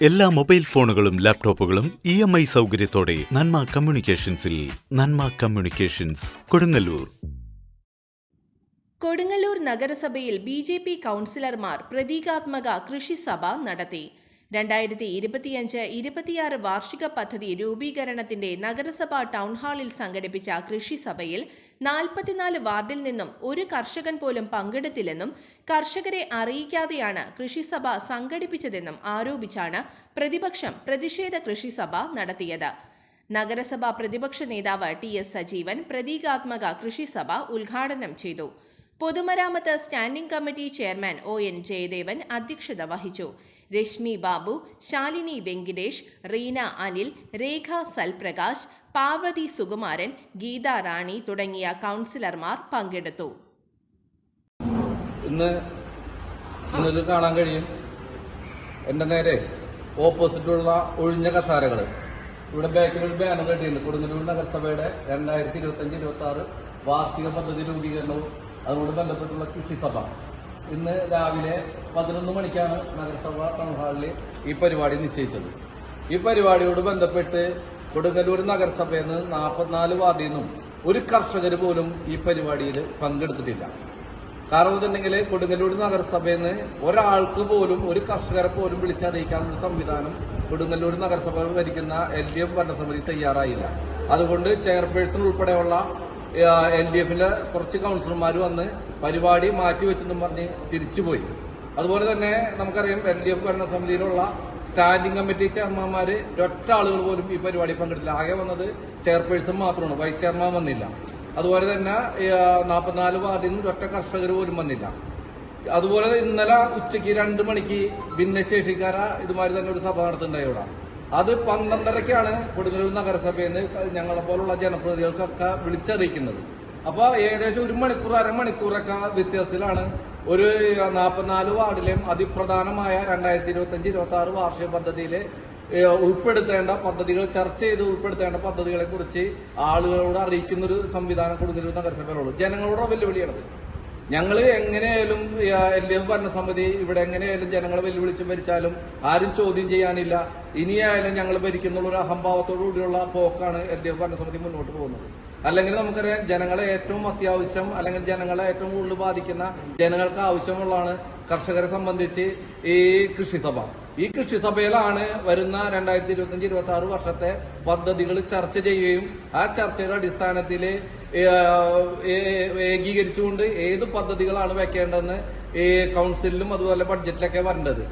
എല്ലാ മൊബൈൽ ഫോണുകളും ലാപ്ടോപ്പുകളും ഇ എം ഐ സൗകര്യത്തോടെ നന്മ കമ്മ്യൂണിക്കേഷൻസിൽ നന്മ കമ്മ്യൂണിക്കേഷൻസ് കൊടുങ്ങല്ലൂർ. കൊടുങ്ങല്ലൂർ നഗരസഭയിൽ ബി ജെ പി കൗൺസിലർമാർ പ്രതീകാത്മക കൃഷിസഭ നടത്തി. രണ്ടായിരത്തി ഇരുപത്തിയഞ്ച് ഇരുപത്തിയാറ് വാർഷിക പദ്ധതി രൂപീകരണത്തിന്റെ നഗരസഭാ ടൗൺഹാളിൽ സംഘടിപ്പിച്ച കൃഷിസഭയിൽ നാൽപ്പത്തിനാല് വാർഡിൽ നിന്നും ഒരു കർഷകൻ പോലും പങ്കെടുത്തില്ലെന്നും കർഷകരെ അറിയിക്കാതെയാണ് കൃഷിസഭ സംഘടിപ്പിച്ചതെന്നും ആരോപിച്ചാണ് പ്രതിപക്ഷം പ്രതിഷേധ കൃഷിസഭ നടത്തിയത്. നഗരസഭാ പ്രതിപക്ഷ നേതാവ് ടി എസ് സജീവൻ പ്രതീകാത്മക കൃഷിസഭ ഉദ്ഘാടനം ചെയ്തു. പൊതുമരാമത്ത് standing committee chairman O N Jayadevan അധ്യക്ഷത വഹിച്ചു. രശ്മി ബാബു ശാലിനി വെങ്കിടേഷ് റീന അനിൽ രേഖ സൽപ്രകാശ് പാർവതി സുകുമാരൻ ഗീത റാണി തുടങ്ങിയ കൗൺസിലർമാർ പങ്കെടുത്തു. ഇന്ന് നിങ്ങൾക്ക് കാണാൻ കഴിയും എന്റെ നേരെ ഓപ്പോസിറ്റുള്ള ഒഴിഞ്ഞ കസാരകൾ. ഇവിടെ ബാക്കിൽ ബാനർ കെട്ടിയിട്ടുണ്ട് കൊടുങ്ങല്ലൂർ നഗരസഭയുടെ രണ്ടായിരത്തി ഇരുപത്തി അഞ്ച് ഇരുപത്തി ആറ് വാർഷിക പദ്ധതി രൂപീകരണവും അതുകൊണ്ട് ബന്ധപ്പെട്ടുള്ള കൃഷിസഭ. ഇന്ന് രാവിലെ പതിനൊന്ന് മണിക്കാണ് നഗരസഭ ടൗൺ ഹാളിൽ ഈ പരിപാടി നിശ്ചയിച്ചത്. ഈ പരിപാടിയോട് ബന്ധപ്പെട്ട് കൊടുങ്ങല്ലൂർ നഗരസഭയിൽ നിന്ന് നാൽപ്പത്തിനാല് വാർഡിൽ നിന്നും ഒരു കർഷകർ പോലും ഈ പരിപാടിയിൽ പങ്കെടുത്തിട്ടില്ല. കാരണം എന്നുണ്ടെങ്കിൽ കൊടുങ്ങല്ലൂർ നഗരസഭയിൽ നിന്ന് ഒരാൾക്ക് പോലും ഒരു കർഷകരെ പോലും വിളിച്ചറിയിക്കാനുള്ള സംവിധാനം കൊടുങ്ങല്ലൂർ നഗരസഭ ഭരിക്കുന്ന എൽ ഡി എഫ് ഭരണസമിതി തയ്യാറായില്ല. അതുകൊണ്ട് ചെയർപേഴ്സൺ ഉൾപ്പെടെയുള്ള എൽ ഡി എഫിന്റെ കുറച്ച് കൗൺസിലർമാർ വന്ന് പരിപാടി മാറ്റിവെച്ചെന്നും പറഞ്ഞ് തിരിച്ചുപോയി. അതുപോലെ തന്നെ നമുക്കറിയാം എൽ ഡി എഫ് ഭരണസമിതിയിലുള്ള സ്റ്റാൻഡിംഗ് കമ്മിറ്റി ചെയർമാൻമാര് ഒറ്റ ആളുകൾ പോലും ഈ പരിപാടി പങ്കെടുത്തില്ല. ആകെ വന്നത് ചെയർപേഴ്സൺ മാത്രമാണ് വൈസ് ചെയർമാൻ വന്നില്ല. അതുപോലെ തന്നെ നാൽപ്പത്തിനാല് വാർഡിൽ നിന്ന് ഒറ്റ കർഷകർ പോലും വന്നില്ല. അതുപോലെ ഇന്നലെ ഉച്ചയ്ക്ക് രണ്ട് മണിക്ക് ഭിന്നശേഷിക്കാര ഇതുമാതിരി തന്നെ ഒരു സഭ നടത്തുന്നുണ്ടായി ഇവിടെ. അത് പന്ത്രണ്ടരക്കാണ് കൊടുങ്ങല്ലൂർ നഗരസഭയിൽ നിന്ന് ഞങ്ങളെ പോലുള്ള ജനപ്രതിനിധികൾക്കൊക്കെ വിളിച്ചറിയിക്കുന്നത്. അപ്പൊ ഏകദേശം ഒരു മണിക്കൂർ അരമണിക്കൂറൊക്കെ വ്യത്യാസത്തിലാണ് ഒരു നാൽപ്പത്തിനാല് വാർഡിലെയും അതിപ്രധാനമായ രണ്ടായിരത്തി ഇരുപത്തി അഞ്ച് ഇരുപത്തി ആറ് വാർഷിക പദ്ധതിയിലെ ഉൾപ്പെടുത്തേണ്ട പദ്ധതികൾ ചർച്ച ചെയ്ത് ഉൾപ്പെടുത്തേണ്ട പദ്ധതികളെ കുറിച്ച് ആളുകളോട് അറിയിക്കുന്ന ഒരു സംവിധാനം കൊടുങ്ങല്ലൂർ നഗരസഭയിലുള്ളൂ ജനങ്ങളോട് വെല്ലുവിളിയാണത്. ഞങ്ങൾ എങ്ങനെയായാലും എൽ ഡി എഫ് ഭരണസമിതി ഇവിടെ എങ്ങനെയായാലും ജനങ്ങളെ വെല്ലുവിളിച്ച് ഭരിച്ചാലും ആരും ചോദ്യം ചെയ്യാനില്ല. ഇനിയായാലും ഞങ്ങൾ ഭരിക്കുന്നുള്ള ഒരു പോക്കാണ് എൽ ഡി എഫ് ഭരണസമിതി മുന്നോട്ട് പോകുന്നത്. അല്ലെങ്കിൽ നമുക്കറിയാം ജനങ്ങളെ ഏറ്റവും അത്യാവശ്യം അല്ലെങ്കിൽ ജനങ്ങളെ ഏറ്റവും കൂടുതൽ ബാധിക്കുന്ന ജനങ്ങൾക്ക് ആവശ്യമുള്ളതാണ് കർഷകരെ സംബന്ധിച്ച് ഈ കൃഷിസഭ ഈ കൃഷിസഭയിലാണ് വരുന്ന രണ്ടായിരത്തി ഇരുപത്തി അഞ്ച് ഇരുപത്തി ആറ് വർഷത്തെ പദ്ധതികൾ ചർച്ച ചെയ്യുകയും ആ ചർച്ചയുടെ അടിസ്ഥാനത്തിൽ ഏകീകരിച്ചുകൊണ്ട് ഏത് പദ്ധതികളാണ് വെക്കേണ്ടതെന്ന് ഈ കൗൺസിലിലും അതുപോലെ ബഡ്ജറ്റിലൊക്കെ വരേണ്ടത്.